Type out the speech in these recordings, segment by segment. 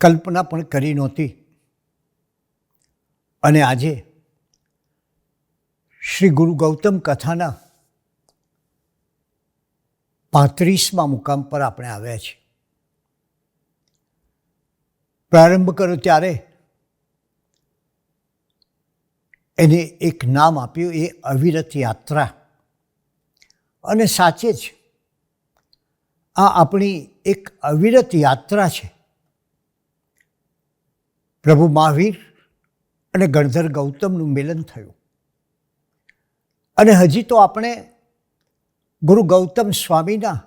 કલ્પના પણ કરી નહોતી. અને આજે શ્રી ગુરુ ગૌતમ કથાના પાંત્રીસમાં મુકામ પર આપણે આવ્યા છીએ. પ્રારંભ કર્યો ત્યારે એને એક નામ આપ્યું, એ અવિરત યાત્રા. અને સાચે જ આ આપણી એક અવિરત યાત્રા છે. પ્રભુ મહાવીર અને ગણધર ગૌતમનું મિલન થયું. અને હજી તો આપણે ગુરુ ગૌતમ સ્વામીના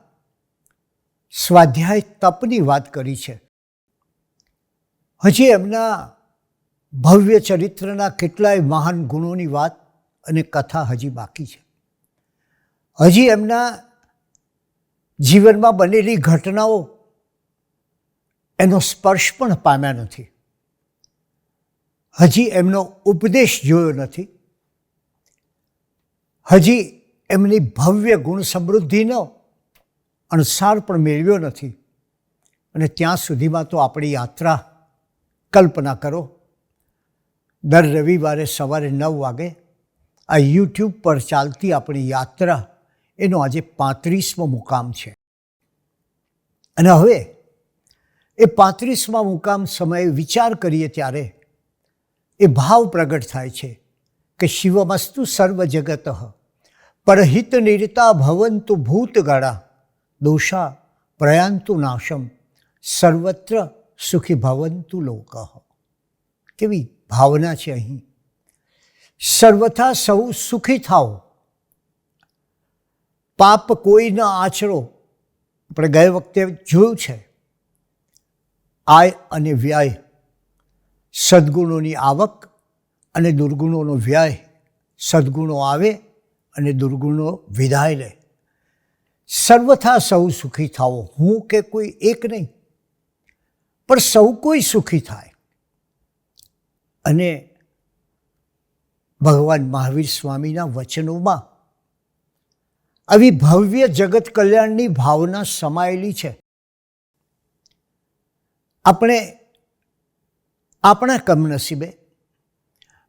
સ્વાધ્યાય તપની વાત કરી છે. હજી એમના ભવ્ય ચરિત્રના કેટલાય મહાન ગુણોની વાત અને કથા હજી બાકી છે. હજી એમના જીવનમાં બનેલી ઘટનાઓ એનો સ્પર્શ પણ પામ્યા નથી. હજી એમનો ઉપદેશ જોયો નથી. હજી એમની ભવ્ય ગુણ સમૃદ્ધિનો અણસાર પણ મેળવ્યો નથી. અને ત્યાં સુધીમાં તો આપણી યાત્રા કલ્પના કરો. દર રવિવારે સવારે નવ વાગે આ યુટ્યુબ પર ચાલતી આપણી યાત્રા એનો આજે પાંત્રીસમો મુકામ છે. અને હવે એ પાંત્રીસમા મુકામ સમયે વિચાર કરીએ ત્યારે એ ભાવ પ્રગટ થાય છે કે શિવમસ્તુ સર્વ જગત પરહિત નિરતા ભવંતુ ભૂતગળા, દોષા પ્રયાંતુ નાશમ, સર્વત્ર સુખી ભવંતુ લોક. કેવી ભાવના છે અહીં. સર્વથા સૌ સુખી થાઓ. પાપ કોઈ ન આચરો. આપણે ગયે વખતે જોયું છે. આય અને વ્યાય સદગુણોની આવક અને દુર્ગુણોનો વ્યય. સદગુણો આવે અને દુર્ગુણો વિધાય લે. સર્વથા સૌ સુખી થાઓ. હું કે કોઈ એક નહીં. પણ સૌ કોઈ સુખી થાય. અને ભગવાન મહાવીર સ્વામીના વચનોમાં આવી ભવ્ય જગત કલ્યાણની ભાવના સમાયેલી છે. આપણે આપણા કમનસીબે.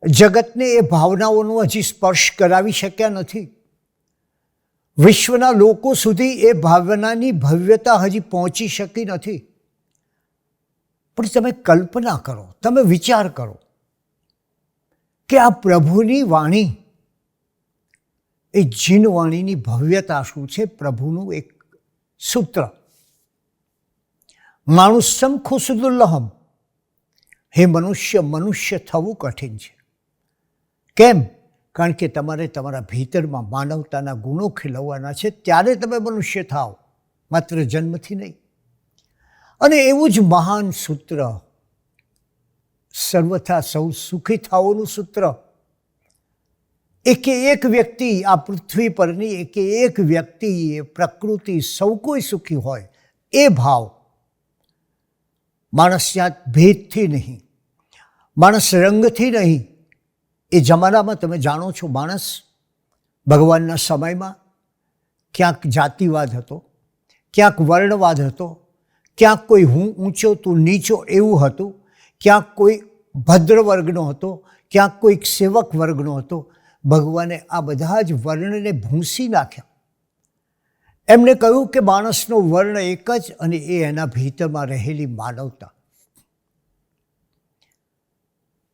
જગતને એ ભાવનાઓનો હજી સ્પર્શ કરાવી શક્યા નથી. વિશ્વના લોકો સુધી એ ભાવનાની ભવ્યતા હજી પહોંચી શકી નથી. પણ તમે કલ્પના કરો, તમે વિચાર કરો કે આ પ્રભુની વાણી, એ જીન વાણીની ભવ્યતા શું છે? પ્રભુનું એક સૂત્ર. માણુસમ ખુશદુલ્લહમ હે મનુષ્ય મનુષ્ય થવું કઠિન છે. કેમ? કારણ કે તમારે તમારા ભીતરમાં માનવતાના ગુણો ખીલવવાના છે, ત્યારે તમે મનુષ્ય થાઓ. માત્ર જન્મથી નહીં. અને એવું જ મહાન સૂત્ર, સર્વથા સૌ સુખી થાઓનું સૂત્ર. એકે એક વ્યક્તિ આ પૃથ્વી પરની એકે એક વ્યક્તિ એ પ્રકૃતિ સૌ કોઈ સુખી હોય, એ ભાવ માણસ ત્યાં ભેદથી નહીં, માણસ રંગથી નહીં. એ જમાનામાં તમે જાણો છો માણસ ભગવાનના સમયમાં ક્યાંક જાતિવાદ હતો, ક્યાંક વર્ણવાદ હતો, ક્યાંક કોઈ હું ઊંચો તું નીચો એવું હતું, ક્યાંક કોઈ ભદ્ર વર્ગનો હતો, ક્યાંક કોઈક સેવક વર્ગનો હતો. ભગવાને આ બધા જ વર્ણને ભૂંસી નાખ્યા. એમણે કહ્યું કે માણસનો વર્ણ એક જ અને એ એના ભીતરમાં રહેલી માનવતા.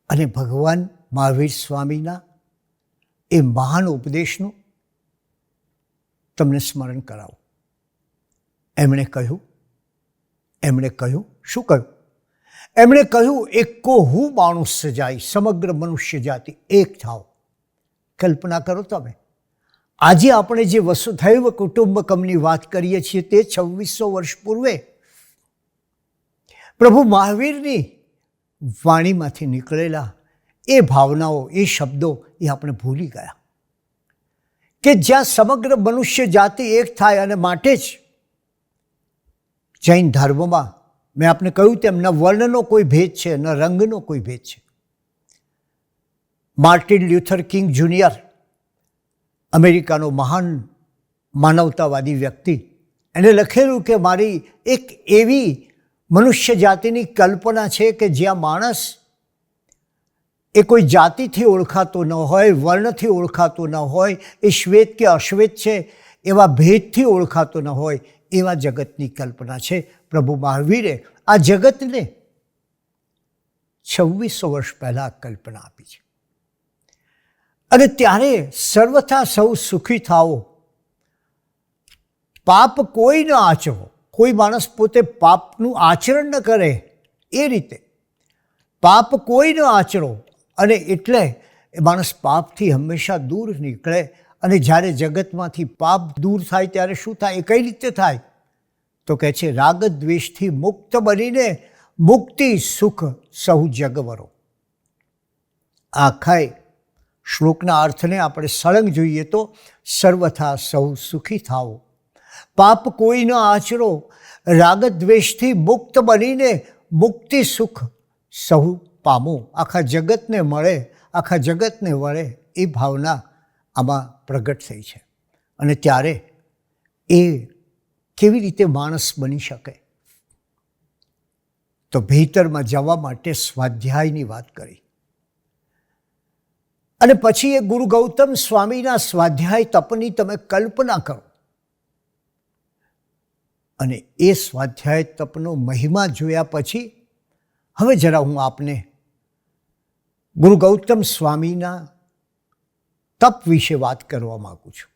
અને ભગવાન મહાવીર સ્વામીના એ મહાન ઉપદેશનું તમને સ્મરણ કરાવો. એમણે કહ્યું એમણે કહ્યું, શું કહ્યું? એમણે કહ્યું, એકો હું માણસ સજાય, સમગ્ર મનુષ્ય જાતિ એક થાવ. કલ્પના કરો તમે. આજે આપણે જે વસુધૈવ કુટુંબકમની વાત કરીએ છીએ તે છવ્વીસો વર્ષ પૂર્વે પ્રભુ મહાવીરની વાણીમાંથી નીકળેલા એ ભાવનાઓ, એ શબ્દો એ આપણે ભૂલી ગયા. કે જ્યાં સમગ્ર મનુષ્ય જાતિ એક થાય અને માટે જ જૈન ધર્મમાં મેં આપને કહ્યું તેમ ન વર્ણનો કોઈ ભેદ છે, ન રંગનો કોઈ ભેદ છે. માર્ટિન લ્યુથર કિંગ જુનિયર, અમેરિકાનો મહાન માનવતાવાદી વ્યક્તિ, એને લખેલું કે મારી એક એવી મનુષ્ય જાતિની કલ્પના છે કે જ્યાં માણસ એ કોઈ જાતિથી ઓળખાતો ન હોય, વર્ણથી ઓળખાતો ન હોય, એ શ્વેત કે અશ્વેત છે, એવા ભેદથી ઓળખાતો ન હોય, એવા જગતની કલ્પના છે. પ્રભુ મહાવીરે આ જગતને છવ્વીસો વર્ષ પહેલાં કલ્પના આપી છે. અને ત્યારે સર્વથા સૌ સુખી થાઓ, પાપ કોઈ ન આચરો કોઈ માણસ પોતે પાપનું આચરણ ન કરે એ રીતે. પાપ કોઈ ન આચરો અને એટલે એ માણસ પાપથી હંમેશા દૂર નીકળે અને જ્યારે જગતમાંથી પાપ દૂર થાય ત્યારે શું થાય? એ કઈ રીતે થાય? તો કહે છે રાગ દ્વેષથી મુક્ત બનીને મુક્તિ, સુખ, સહુ જગવરો. આખાય શ્લોકના અર્થને આપણે સળંગ જોઈએ તો, સર્વથા સૌ સુખી થાઓ. પાપ કોઈ ન આચરો રાગ દ્વેષથી મુક્ત બનીને મુક્તિ સુખ સહુ પામો. આખા જગતને મળે, આખા જગતને વળે એ ભાવના આમાં પ્રગટ થઈ છે. અને ત્યારે એ કેવી રીતે માણસ બની શકે? તો ભીતરમાં જવા માટે સ્વાધ્યાયની વાત કરી. અને પછી એ ગુરુ ગૌતમ સ્વામીના સ્વાધ્યાય તપની તમે કલ્પના કરો. અને એ સ્વાધ્યાય તપનો મહિમા જોયા પછી હવે જરા હું આપને ગુરુ ગૌતમ સ્વામીના તપ વિશે વાત કરવા માગું છું.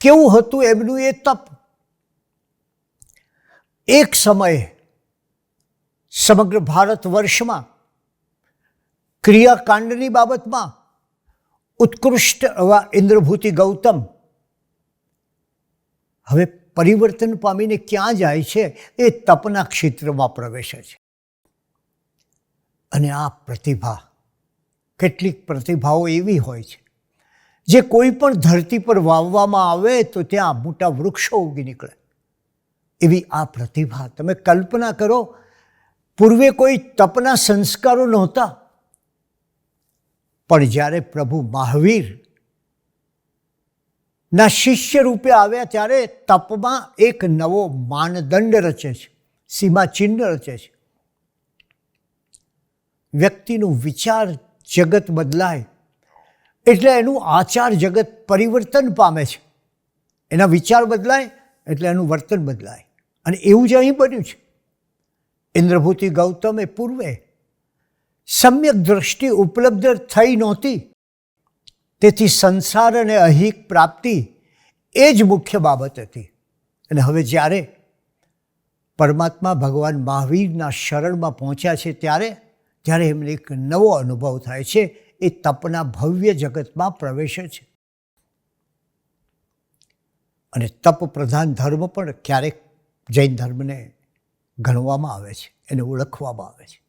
કેવું હતું એમનું એ તપ? એક સમયે સમગ્ર ભારત વર્ષમાં ક્રિયાકાંડની બાબતમાં ઉત્કૃષ્ટ એવા ઇન્દ્રભૂતિ ગૌતમ હવે પરિવર્તન પામીને ક્યાં જાય છે એ તપના ક્ષેત્રમાં પ્રવેશે છે. અને આ પ્રતિભા, કેટલીક પ્રતિભાઓ એવી હોય છે, જે કોઈ પણ ધરતી પર વાવવામાં આવે તો ત્યાં મોટા વૃક્ષો ઉગી નીકળે. એવી આ પ્રતિભા, તમે કલ્પના કરો, પૂર્વે કોઈ તપના સંસ્કારો નહોતા. પણ જ્યારે પ્રભુ મહાવીર ના શિષ્ય રૂપે આવ્યા ત્યારે તપમાં એક નવો માનદંડ રચે છે સીમાચિહ્ન રચે છે. વ્યક્તિનું વિચાર જગત બદલાય એટલે એનું આચાર જગત પરિવર્તન પામે છે. એના વિચાર બદલાય એટલે એનું વર્તન બદલાય. અને એવું જ અહીં બન્યું છે. ઇન્દ્રભૂતિ ગૌતમે પૂર્વે સમ્યક દ્રષ્ટિ ઉપલબ્ધ થઈ નહોતી. તેથી સંસાર અને અહિક પ્રાપ્તિ એ જ મુખ્ય બાબત હતી. અને હવે જ્યારે પરમાત્મા ભગવાન મહાવીરના શરણમાં પહોંચ્યા છે ત્યારે ત્યારે એમને એક નવો અનુભવ થાય છે. એ તપના ભવ્ય જગતમાં પ્રવેશે છે. અને તપ પ્રધાન ધર્મ પણ ક્યારેક જૈન ધર્મને ગણવામાં આવે છે, એને ઓળખવામાં આવે છે.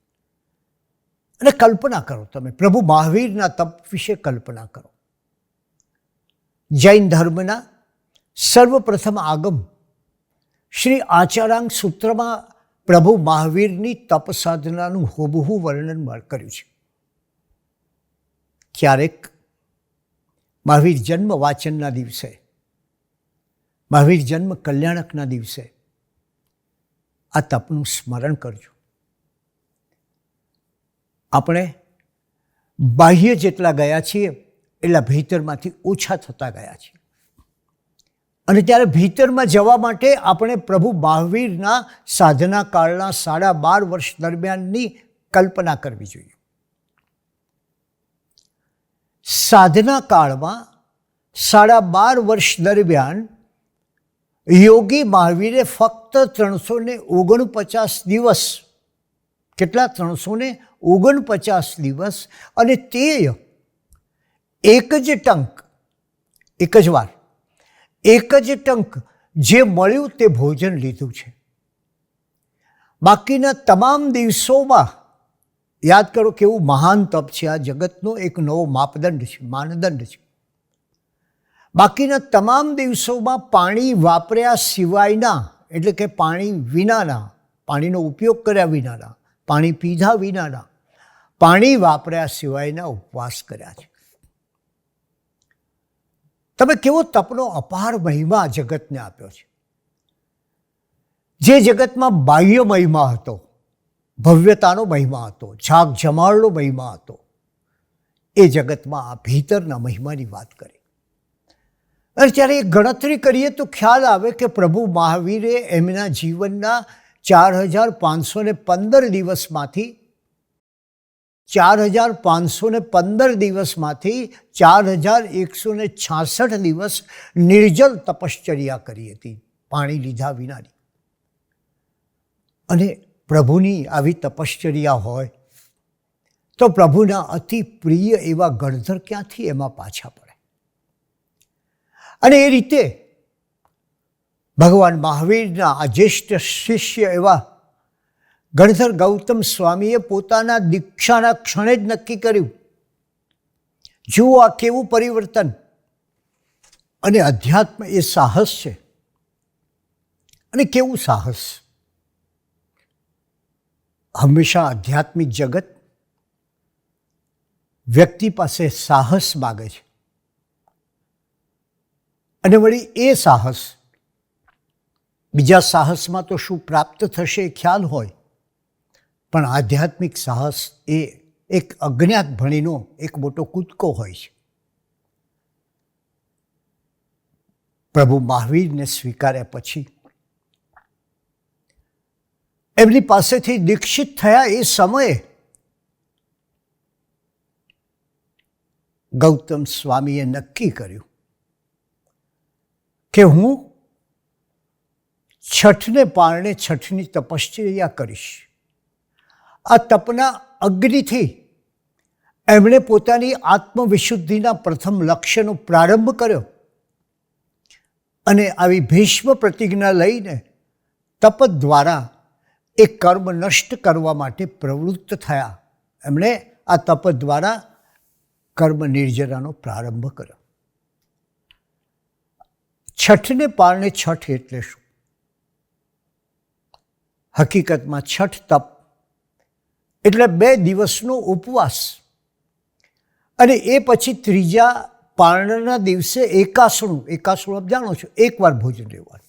અને કલ્પના કરો તમે, પ્રભુ મહાવીરના તપ વિશે કલ્પના કરો. જૈન ધર્મના સર્વપ્રથમ આગમ શ્રી આચારાંગ સૂત્રમાં પ્રભુ મહાવીરની તપ સાધનાનું હોબહુ વર્ણન કર્યું છે. ક્યારેક મહાવીર જન્મ વાચનના દિવસે, મહાવીર જન્મ કલ્યાણકના દિવસે આ તપનું સ્મરણ કરજો. આપણે બાહ્ય જેટલા ગયા છીએ એટલા ભીતરમાંથી ઓછા થતા ગયા છે. અને ત્યારે ભીતરમાં જવા માટે આપણે પ્રભુ મહાવીરના સાધના કાળના સાડા બાર વર્ષ દરમિયાનની કલ્પના કરવી જોઈએ. સાધના કાળમાં સાડા બાર વર્ષ દરમિયાન યોગી મહાવીરે ફક્ત ત્રણસો ને ઓગણપચાસ દિવસ, કેટલા? ત્રણસો ને ઓગણપચાસ દિવસ અને તે એક જ ટંક, એક જ વાર, એક જ ટંક જે મળ્યું તે ભોજન લીધું છે. બાકીના તમામ દિવસોમાં યાદ કરો કેવું મહાન તપ છે, આ જગતનો એક નવો માપદંડ છે, માનદંડ છે. બાકીના તમામ દિવસોમાં પાણી વાપર્યા સિવાયના, એટલે કે પાણી વિનાના, પાણીનો ઉપયોગ કર્યા વિનાના, પાણી પીધા વિનાના, પાણી વાપર્યા સિવાયના ઉપવાસ કર્યા છે. તમે કેવો તપનો અપાર મહિમા જગતને આપ્યો છે? જે જગતમાં બાહ્ય મહિમા હતો, ભવ્યતાનો મહિમા હતો ઝાક જમાળનો મહિમા હતો, એ જગતમાં આ ભીતરના મહિમાની વાત કરી. અને જ્યારે એ ગણતરી કરીએ તો ખ્યાલ આવે કે પ્રભુ મહાવીરે એમના જીવનના ચાર હજાર પાંચસો પંદર દિવસમાંથી ચાર હજાર પાંચસો ને પંદર દિવસમાંથી ચાર હજાર એકસો ને છાસઠ દિવસ નિર્જલ તપશ્ચર્યા કરી હતી, પાણી લીધા વિનાની. અને પ્રભુની આવી તપશ્ચર્યા હોય, તો પ્રભુના અતિ પ્રિય એવા ગણધર ક્યાંથી એમાં પાછા પડે? અને એ રીતે ભગવાન મહાવીરના આ જ્યેષ્ઠ શિષ્ય એવા ગણધર ગૌતમ સ્વામીએ પોતાના દીક્ષાના ક્ષણે જ નક્કી કર્યું. જુઓ આ કેવું પરિવર્તન. અને અધ્યાત્મ એ સાહસ છે. અને કેવું સાહસ. હંમેશા આધ્યાત્મિક જગત વ્યક્તિ પાસે સાહસ માગે છે. અને વળી એ સાહસ, બીજા સાહસમાં તો શું પ્રાપ્ત થશે એ ખ્યાલ હોય. પણ આધ્યાત્મિક સાહસ એ એક અજ્ઞાત ભણીનો એક મોટો કૂદકો હોય છે. પ્રભુ મહાવીરને સ્વીકાર્યા પછી એમની પાસેથી દીક્ષિત થયા એ સમયે ગૌતમ સ્વામીએ નક્કી કર્યું કે હું છઠને પારણે છઠની તપશ્ચર્યા કરીશ. આ તપના અગ્નિથી એમણે પોતાની આત્મવિશુદ્ધિના પ્રથમ લક્ષ્યનો પ્રારંભ કર્યો. અને આવી ભીષ્મ પ્રતિજ્ઞા લઈને તપ દ્વારા એ કર્મ નષ્ટ કરવા માટે પ્રવૃત્ત થયા. એમણે આ તપ દ્વારા કર્મ નિર્જરાનો પ્રારંભ કર્યો. છઠને પારણે છઠ એટલે શું? હકીકતમાં છઠ તપ એટલે બે દિવસનો ઉપવાસ. અને એ પછી ત્રીજા પારણના દિવસે એકાસણું એકાસણું આપ જાણો છો, એકવાર ભોજન લેવાનું.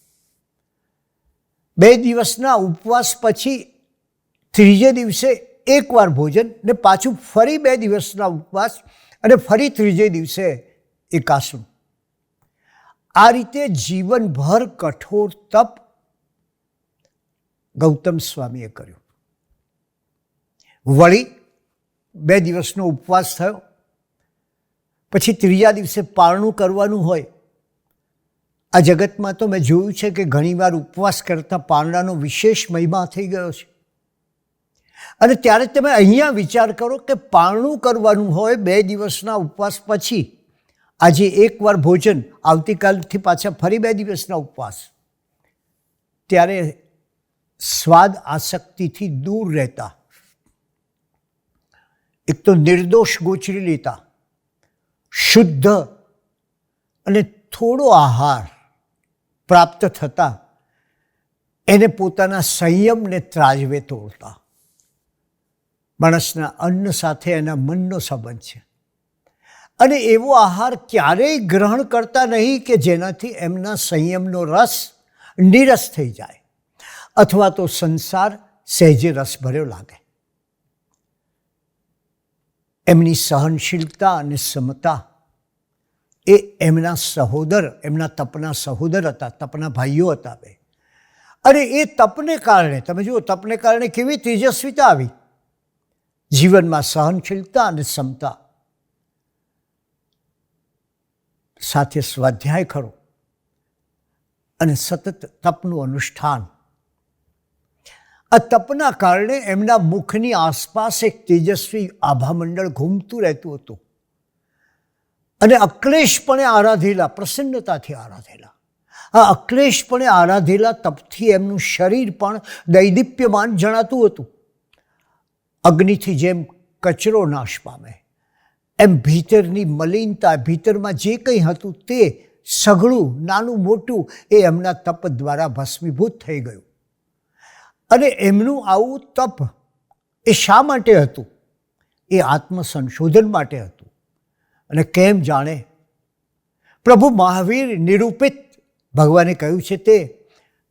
બે દિવસના ઉપવાસ પછી ત્રીજે દિવસે એકવાર ભોજન ને પાછું ફરી બે દિવસના ઉપવાસ અને ફરી ત્રીજે દિવસે એકાસણું. આ રીતે જીવનભર કઠોર તપ ગૌતમ સ્વામીએ કર્યું. વળી બે દિવસનો ઉપવાસ થયો. પછી ત્રીજા દિવસે પારણું કરવાનું હોય, આ જગતમાં તો મેં જોયું છે કે ઘણીવાર ઉપવાસ કરતાં પારણાનો વિશેષ મહિમા થઈ ગયો છે. અને ત્યારે તમે અહીંયા વિચાર કરો કે પારણું કરવાનું હોય બે દિવસના ઉપવાસ પછી, આજે એકવાર ભોજન, આવતીકાલથી પાછા ફરી બે દિવસના ઉપવાસ. ત્યારે સ્વાદ આસક્તિથી દૂર રહેતા. એક તો નિર્દોષ ગોચરી લેતા, શુદ્ધ અને થોડો આહાર પ્રાપ્ત થતા, એને પોતાના સંયમને ત્રાજવે તોડતા. માણસના અન્ન સાથે એના મનનો સંબંધ છે. અને એવો આહાર ક્યારેય ગ્રહણ કરતા નહીં કે જેનાથી એમના સંયમનો રસ નિરસ થઈ જાય. અથવા તો સંસાર સહેજે રસ ભર્યો લાગે. એમની સહનશીલતા અને સમતા. એ એમના સહોદર, એમના તપના સહોદર હતા, તપના ભાઈઓ હતા બે. અને એ તપને કારણે, તમે જુઓ, તપને કારણે કેવી તેજસ્વીતા આવી. જીવનમાં સહનશીલતા અને સમતા. સાથે સ્વાધ્યાય ખરો. અને સતત તપનું અનુષ્ઠાન. આ તપના કારણે એમના મુખની આસપાસ એક તેજસ્વી આભામંડળ ઘૂમતું રહેતું હતું. અને અક્લેશપણે આરાધેલા, પ્રસન્નતાથી આરાધેલા. આ અક્લેશપણે આરાધેલા તપથી એમનું શરીર પણ દૈદીપ્યમાન જણાતું હતું. અગ્નિથી જેમ કચરો નાશ પામે, એમ ભીતરની મલિનતા, ભીતરમાં જે કંઈ હતું તે સઘળું, નાનું મોટું એ એમના તપ દ્વારા ભસ્મીભૂત થઈ ગયું. અને એમનું આવું તપ એ શા માટે હતું? એ આત્મસંશોધન માટે હતું. અને કેમ જાણે? પ્રભુ મહાવીર નિરૂપિત, ભગવાને કહ્યું છે તે,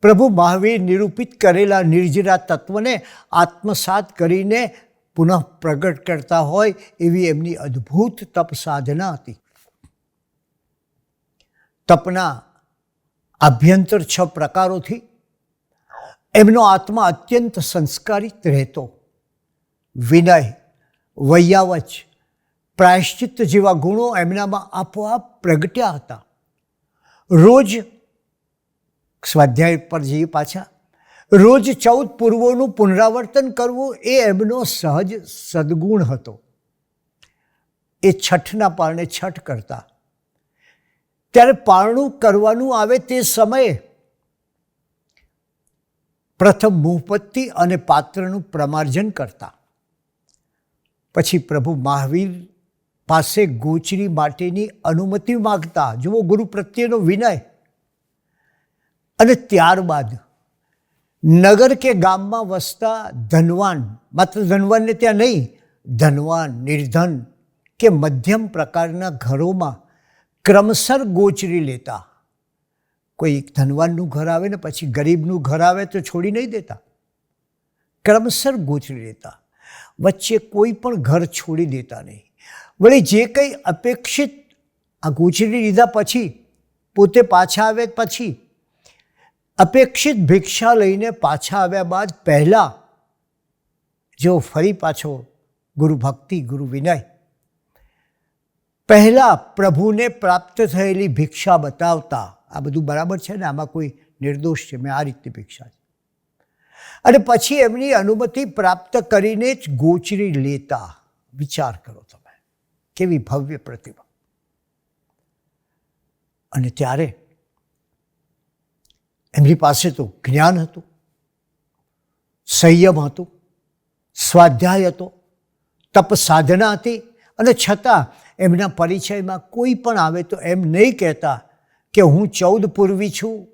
પ્રભુ મહાવીર નિરૂપિત કરેલા નિર્જરા તત્વને આત્મસાત કરીને પુનઃ પ્રગટ કરતા હોય એવી એમની અદ્ભુત તપ સાધના હતી. તપના આભ્યંતર છ પ્રકારોથી એમનો આત્મા અત્યંત સંસ્કારિત રહેતો. વિનય, વૈયાવચ, પ્રાયશ્ચિત્ત જેવા ગુણો એમનામાં આપોઆપ પ્રગટ્યા હતા. રોજ, સ્વાધ્યાય પર જઈએ પાછા, રોજ ચૌદ પૂર્વોનું પુનરાવર્તન કરવું એ એમનો સહજ સદગુણ હતો. એ છઠના પારણે છઠ કરતા. ત્યારે પારણું કરવાનું આવે તે સમયે પ્રથમ મુહપત્તિ અને પાત્રનું પ્રમાર્જન કરતા. પછી પ્રભુ મહાવીર પાસે ગોચરી માટેની અનુમતિ માગતા. જુઓ, ગુરુ પ્રત્યેનો વિનય. અને ત્યારબાદ નગર કે ગામમાં વસતા ધનવાન, માત્ર ધનવાનને ત્યાં નહીં, ધનવાન, નિર્ધન કે મધ્યમ પ્રકારના ઘરોમાં ક્રમસર ગોચરી લેતા. કોઈ ધનવાનનું ઘર આવે ને પછી ગરીબનું ઘર આવે તો છોડી નહીં દેતા. ક્રમસર ગોચરી લેતા. વચ્ચે કોઈ પણ ઘર છોડી દેતા નહીં. વળી જે કંઈ અપેક્ષિત આ ગોચરી લીધા પછી, પોતે પાછા આવે પછી, અપેક્ષિત ભિક્ષા લઈને પાછા આવ્યા બાદ પહેલાં જો ફરી પાછો ગુરુ ભક્તિ, ગુરુ વિનય, પહેલાં પ્રભુને પ્રાપ્ત થયેલી ભિક્ષા બતાવતા આ બધું બરાબર છે ને? આમાં કોઈ નિર્દોષ છે. મેં આ રીતની ભિક્ષા છે. અને પછી એમની અનુમતિ પ્રાપ્ત કરીને જ ગોચરી લેતા વિચાર કરો તમે. કેવી ભવ્ય પ્રતિભા અને ત્યારે એમની પાસે તો જ્ઞાન હતું, સંયમ હતું, સ્વાધ્યાય હતો તપ સાધના હતી અને છતાં એમના પરિચયમાં કોઈ પણ આવે તો એમ નહીં કહેતા કે હું ચૌદ પૂર્વી છું?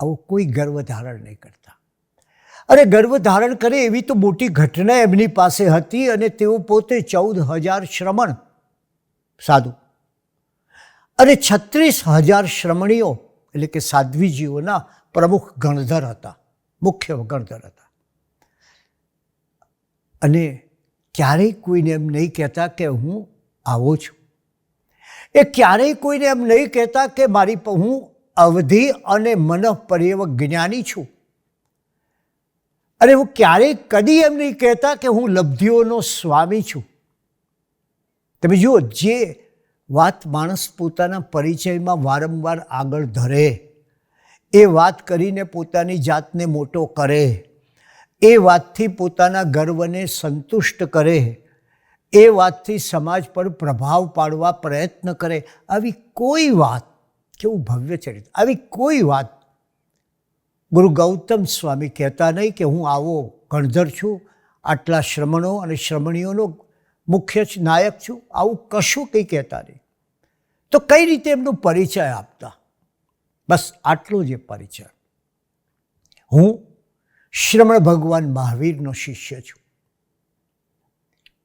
આવો કોઈ ગર્વ ધારણ નહીં કરતા. અરે ગર્વ ધારણ કરે એવી તો મોટી ઘટના એમની પાસે હતી અને તેઓ પોતે ચૌદ હજાર શ્રમણ. સાધુ. અને છત્રીસ હજાર શ્રમણીઓ, એટલે કે સાધ્વીજીઓના પ્રમુખ ગણધર હતા, મુખ્ય ગણધર હતા. અને ક્યારેય કોઈને એમ નહીં કહેતા કે હું આવો છું. એ ક્યારેય કોઈને એમ નહીં કહેતા કે મારી હું અવધિ અને મનઃપર્યવક જ્ઞાની છું. અને હું ક્યારેય કદી એમ નહીં કહેતા કે હું લબ્ધિઓનો સ્વામી છું. તમે જુઓ, જે વાત માણસ પોતાના પરિચયમાં વારંવાર આગળ ધરે, એ વાત કરીને પોતાની જાતને મોટો કરે, એ વાતથી પોતાના ગર્વને સંતુષ્ટ કરે એ વાતથી સમાજ પર પ્રભાવ પાડવા પ્રયત્ન કરે, આવી કોઈ વાત, કેવું ભવ્ય ચરિત્ર, આવી કોઈ વાત ગુરુ ગૌતમ સ્વામી કહેતા નહીં કે હું આવો ગણધર છું, આટલા શ્રમણો અને શ્રમણીઓનો મુખ્ય નાયક છું, આવું કશું કંઈ કહેતા નહીં. તો કઈ રીતે એમનો પરિચય આપતા? બસ આટલો જ પરિચય. હું શ્રમણ ભગવાન મહાવીરનો શિષ્ય છું.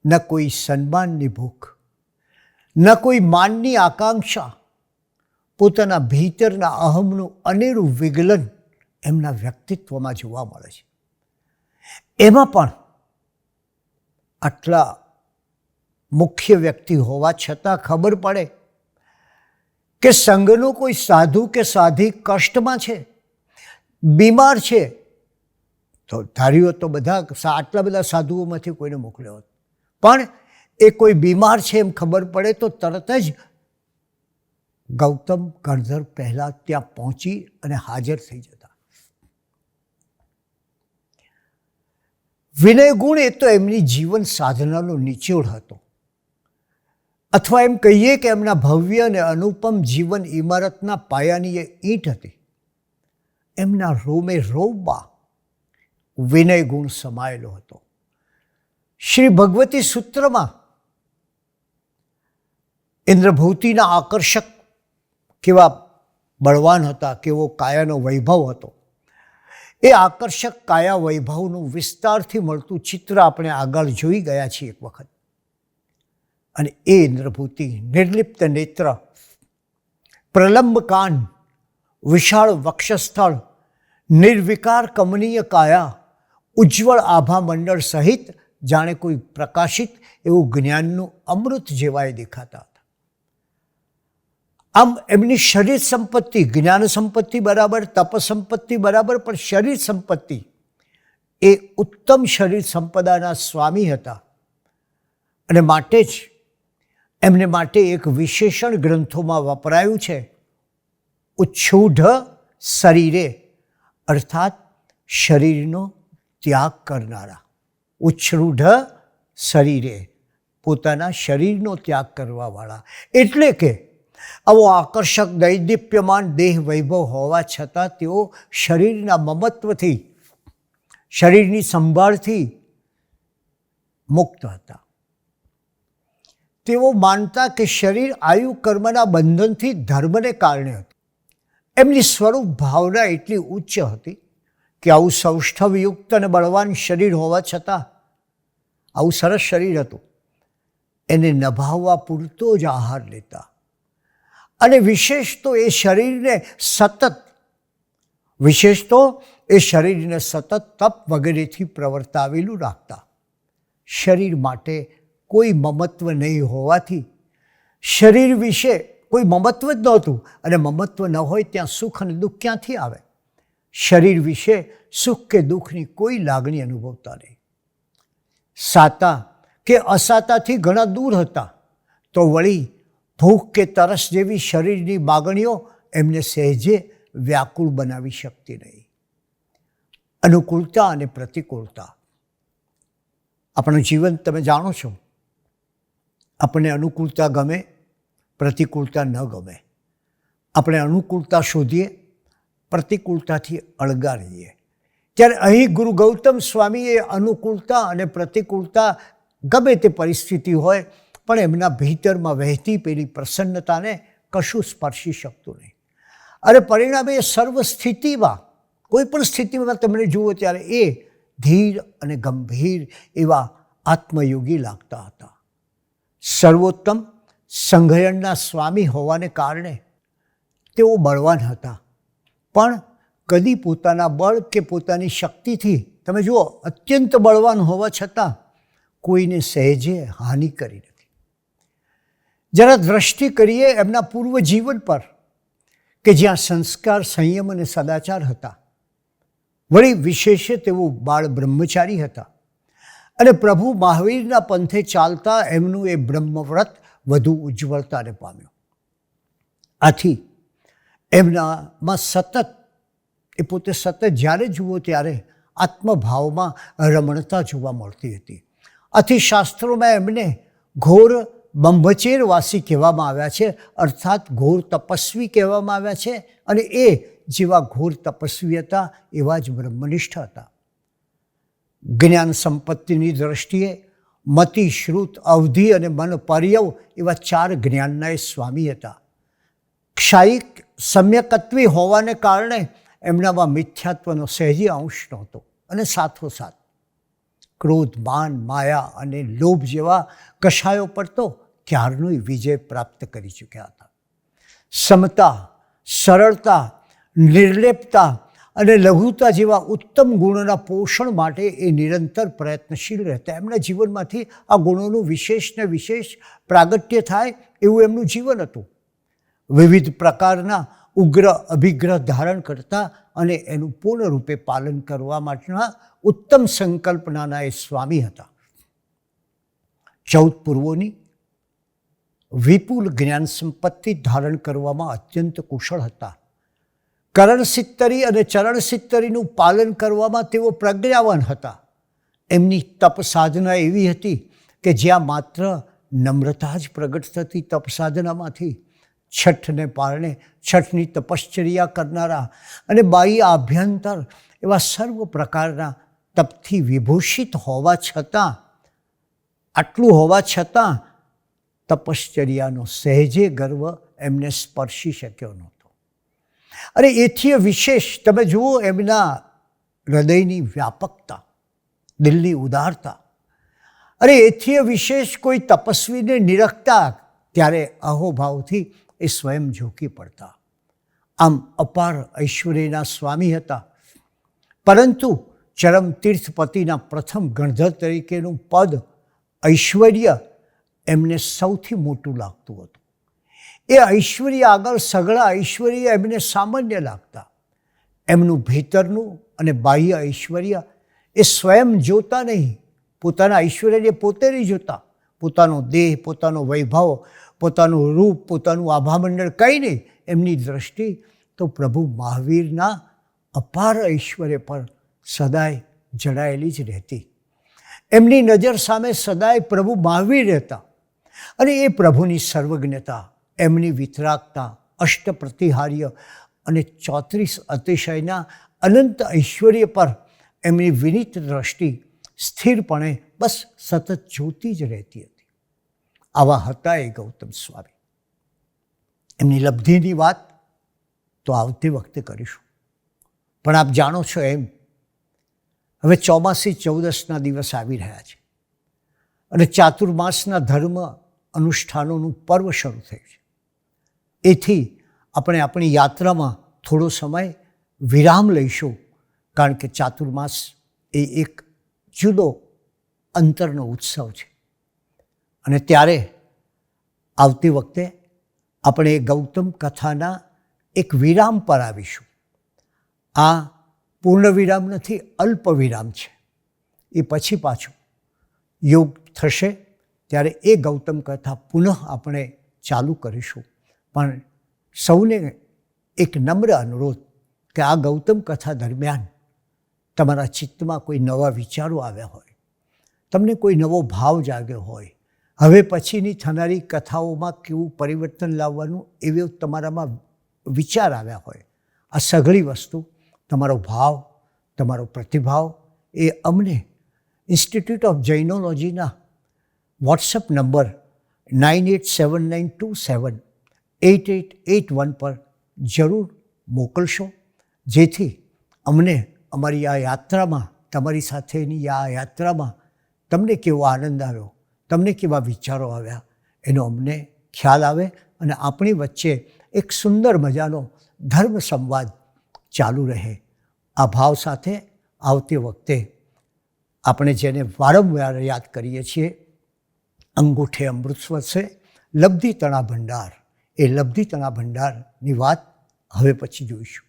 ન કોઈ સન્માનની ભૂખ, ન કોઈ માનની આકાંક્ષા, પોતાના ભીતરના અહમનું અનેરું વિગલન એમના વ્યક્તિત્વમાં જોવા મળે છે. એમાં પણ આટલા મુખ્ય વ્યક્તિ હોવા છતાં ખબર પડે કે સંઘનો કોઈ સાધુ કે સાધી કષ્ટમાં છે, બીમાર છે, તો ધાર્યું તો બધા આટલા બધા સાધુઓમાંથી કોઈને મોકલ્યો હોત. પણ એ કોઈ બીમાર છે એમ ખબર પડે તો તરત જ ગૌતમ ગણધર પહેલાં ત્યાં પહોંચી અને હાજર થઈ જતા. વિનય ગુણ એ તો એમની જીવન સાધનાનો નિચોડ હતો. અથવા એમ કહીએ કે એમના ભવ્ય અને અનુપમ જીવન ઇમારતના પાયાની એ ઈંટ હતી. એમના રોમે રોબમાં વિનય ગુણ સમાયેલો હતો. શ્રી ભગવતી સૂત્રમાં ઇન્દ્રભૂતિના આકર્ષક કેવા બળવાન હતા, કેવો કાયાનો વૈભવ હતો. એ આકર્ષક કાયા વૈભવનું વિસ્તારથી મળતું ચિત્ર આપણે આગળ જોઈ ગયા છીએ એક વખત. અને એ ઇન્દ્રભૂતિ નિર્લિપ્ત નેત્ર પ્રલંબ કાન વિશાળ વક્ષસ્થળ, નિર્વિકાર કમનીય કાયા, ઉજ્જવળ આભા મંડળ સહિત જાણે કોઈ પ્રકાશિત એવું જ્ઞાનનું અમૃત જેવાય દેખાતા હતા. આમ એમની શરીર સંપત્તિ, જ્ઞાન સંપત્તિ બરાબર, તપ સંપત્તિ બરાબર, પણ શરીર સંપત્તિ એ ઉત્તમ શરીર સંપદાના સ્વામી હતા. અને માટે જ એમને માટે એક વિશેષણ ગ્રંથોમાં વપરાયું છે, ઉચ્છૂઢ શરીરે, અર્થાત શરીરનો ત્યાગ કરનારા. ઉચ્છૃઢ શરીરે, પોતાના શરીરનો ત્યાગ કરવાવાળા. એટલે કે, આવો આકર્ષક, દૈદીપ્યમાન દેહ વૈભવ હોવા છતાં તેઓ શરીરના મમત્વથી, શરીરની સંભાળથી મુક્ત હતા. તેઓ માનતા કે શરીર આયુ કર્મના બંધનથી ધર્મને કારણે હતું. એમની સ્વરૂપ ભાવના એટલી ઉચ્ચ હતી કે આવું સૌષ્ઠવયુક્ત અને બળવાન શરીર હોવા છતાં આવું સરસ શરીર હતું. એને નભાવવા પૂરતો જ આહાર લેતા. અને વિશેષ તો એ શરીરને સતત, વિશેષ તો એ શરીરને સતત તપ વગેરેથી પ્રવર્તાવેલું રાખતા. શરીર માટે કોઈ મમત્વ નહીં હોવાથી શરીર વિશે કોઈ મમત્વ જ નહોતું. અને મમત્વ ન હોય ત્યાં સુખ અને દુઃખ ક્યાંથી આવે? શરીર વિશે સુખ કે દુઃખની કોઈ લાગણી અનુભવતા નહીં. સાતા કે અસાતાથી ઘણા દૂર હતા, તો વળી ભૂખ કે તરસ જેવી શરીરની માગણીઓ એમને સહેજે વ્યાકુળ બનાવી શકતી નહીં. અનુકૂળતા અને પ્રતિકૂળતા. આપણું જીવન તમે જાણો છો, આપણને અનુકૂળતા ગમે, પ્રતિકૂળતા ન ગમે. આપણે અનુકૂળતા શોધીએ પ્રતિકૂળતાથી અળગા ત્યારે અહીં ગુરુ ગૌતમ સ્વામીએ અનુકૂળતા અને પ્રતિકૂળતા ગમે તે પરિસ્થિતિ હોય, પણ એમના ભીતરમાં વહેતી પેલી પ્રસન્નતાને કશું સ્પર્શી શકતું નહીં. અને પરિણામે એ સર્વ સ્થિતિમાં, કોઈ પણ સ્થિતિમાં તમને જુઓ ત્યારે એ ધીર અને ગંભીર એવા આત્મયોગી લાગતા હતા. સર્વોત્તમ સંઘયણના સ્વામી હોવાને કારણે તેઓ બળવાન હતા. પણ કદી પોતાના બળ કે પોતાની શક્તિથી, તમે જુઓ, અત્યંત બળવાન હોવા છતાં કોઈને સહેજે હાનિ કરી નથી. જરા દ્રષ્ટિ કરીએ એમના પૂર્વ જીવન પર કે જ્યાં સંસ્કાર, સંયમ અને સદાચાર હતા. વળી વિશેષે તેઓ બાળ બ્રહ્મચારી હતા. અને પ્રભુ મહાવીરના પંથે ચાલતા એમનું એ બ્રહ્મવ્રત વધુ ઉજ્જવળતાને પામ્યું. આથી એમનામાં સતત, એ પોતે સતત જ્યારે જુઓ ત્યારે આત્મભાવમાં રમણતા જોવા મળતી હતી. આથી શાસ્ત્રોમાં એમને ઘોર બંભચેરવાસી કહેવામાં આવ્યા છે, અર્થાત ઘોર તપસ્વી કહેવામાં આવ્યા છે અને એ જેવા ઘોર તપસ્વી હતા એવા જ બ્રહ્મનિષ્ઠ હતા. જ્ઞાન સંપત્તિની દ્રષ્ટિએ મતિ, શ્રુત, અવધિ અને મન પર્યવ એવા ચાર જ્ઞાનના એ સ્વામી હતા. ક્ષાયિક સમ્યકત્વી હોવાને કારણે એમનામાં મિથ્યાત્વનો સહેજી અંશ નહોતો અને સાથોસાથ ક્રોધ, માન, માયા અને લોભ જેવા કશાયો પર તો ક્યારનોય વિજય પ્રાપ્ત કરી ચૂક્યા હતા. સમતા, સરળતા, નિર્લેપતા અને લઘુતા જેવા ઉત્તમ ગુણોના પોષણ માટે એ નિરંતર પ્રયત્નશીલ રહેતા. એમના જીવનમાંથી આ ગુણોનું વિશેષ ને વિશેષ પ્રાગટ્ય થાય એવું એમનું જીવન હતું. વિવિધ પ્રકારના ઉગ્ર અભિગ્રહ ધારણ કરતા અને એનું પૂર્ણરૂપે પાલન કરવા માટેના ઉત્તમ સંકલ્પનાના એ સ્વામી હતા. ચૌદ પૂર્વોની વિપુલ જ્ઞાન સંપત્તિ ધારણ કરવામાં અત્યંત કુશળ હતા. કરણ સિત્તરી અને ચરણ સિત્તરીનું પાલન કરવામાં તેઓ પ્રજ્ઞાવાન હતા. એમની તપ સાધના એવી હતી કે જ્યાં માત્ર નમ્રતા જ પ્રગટ થતી તપ સાધનામાંથી છઠને પારણે છઠની તપશ્ચર્યા કરનારા અને બાહ્ય આભ્યંતર એવા સર્વ પ્રકારના તપથી વિભૂષિત હોવા છતાં, આટલું હોવા છતાં તપશ્ચર્યાનો સહેજે ગર્વ એમને સ્પર્શી શક્યો નહોતો. અને એથી વિશેષ તમે જુઓ એમના હૃદયની વ્યાપકતા, દિલની ઉદારતા. અરે એથી વિશેષ કોઈ તપસ્વીને નિરખતા, ત્યારે અહોભાવથી એ સ્વયં ઝૂકી પડતા. આમ અપાર ઐશ્વર્યના સ્વામી હતા. પરંતુ ચરમ તીર્થપતિના પ્રથમ ગણધર તરીકેનું પદ ઐશ્વર્ય એમને સૌથી મોટું લાગતું હતું. એ ઐશ્વર્ય આગળ સઘળા ઐશ્વર્ય એમને સામાન્ય લાગતા. એમનું ભીતરનું અને બાહ્ય ઐશ્વર્ય એ સ્વયં જોતા નહીં. પોતાના ઐશ્વર્યને પોતે નહીં જોતા. પોતાનો દેહ, પોતાનો વૈભવ પોતાનું રૂપ, પોતાનું આભામંડળ કંઈ નહીં, એમની દ્રષ્ટિ તો પ્રભુ મહાવીરના અપાર ઐશ્વર્ય પર સદાય જડાયેલી જ રહેતી. એમની નજર સામે સદાય પ્રભુ મહાવીર રહેતા અને એ પ્રભુની સર્વજ્ઞતા, એમની વિતરાગતા અષ્ટ પ્રતિહાર્ય અને ચોત્રીસ અતિશયના અનંત ઐશ્વર્ય પર એમની વિનિત દ્રષ્ટિ સ્થિરપણે બસ સતત જોતી જ રહેતી હતી. આવા હતા એ ગૌતમ સ્વામી. એમની લબ્ધિની વાત તો આવતી વખતે કરીશું. પણ આપ જાણો છો એમ, હવે ચોમાસી ચૌદસના દિવસ આવી રહ્યા છે અને ચાતુર્માસના ધર્મ અનુષ્ઠાનોનું પર્વ શરૂ થયું છે. એથી આપણે આપણી યાત્રામાં થોડો સમય વિરામ લઈશું, કારણ કે ચાતુર્માસ એ એક જુદો અંતરનો ઉત્સવ છે. અને ત્યારે આવતી વખતે આપણે એ ગૌતમ કથાના એક વિરામ પર આવીશું. આ પૂર્ણ વિરામ નથી અલ્પ વિરામ છે. એ પછી પાછું યોગ થશે ત્યારે એ ગૌતમ કથા પુનઃ આપણે ચાલુ કરીશું. પણ સૌને એક નમ્ર અનુરોધ કે આ ગૌતમ કથા દરમિયાન તમારા ચિત્તમાં કોઈ નવા વિચારો આવ્યા હોય, તમને કોઈ નવો ભાવ જાગ્યો હોય હવે પછીની થનારી કથાઓમાં કેવું પરિવર્તન લાવવાનું એવો તમારામાં વિચાર આવ્યા હોય, આ સઘળી વસ્તુ, તમારો ભાવ, તમારો પ્રતિભાવ, એ અમને institute of જૈનોલોજીના WhatsApp number nine eight seven nine two seven eight eight eight one પર જરૂર મોકલશો, જેથી અમને અમારી આ યાત્રામાં, તમારી સાથેની આ યાત્રામાં તમને કેવો આનંદ આવ્યો. તમને કેવા વિચારો આવ્યા? એનો અમને ખ્યાલ આવે અને આપણી વચ્ચે એક સુંદર મજાનો ધર્મ સંવાદ ચાલુ રહે. આ ભાવ સાથે આવતી વખતે આપણે જેને વારંવાર યાદ કરીએ છીએ, અંગૂઠે અમૃત સ્વસે લબ્ધિ તણા ભંડાર. એ લબ્ધિ તણા ભંડારની વાત હવે પછી જોઈશું.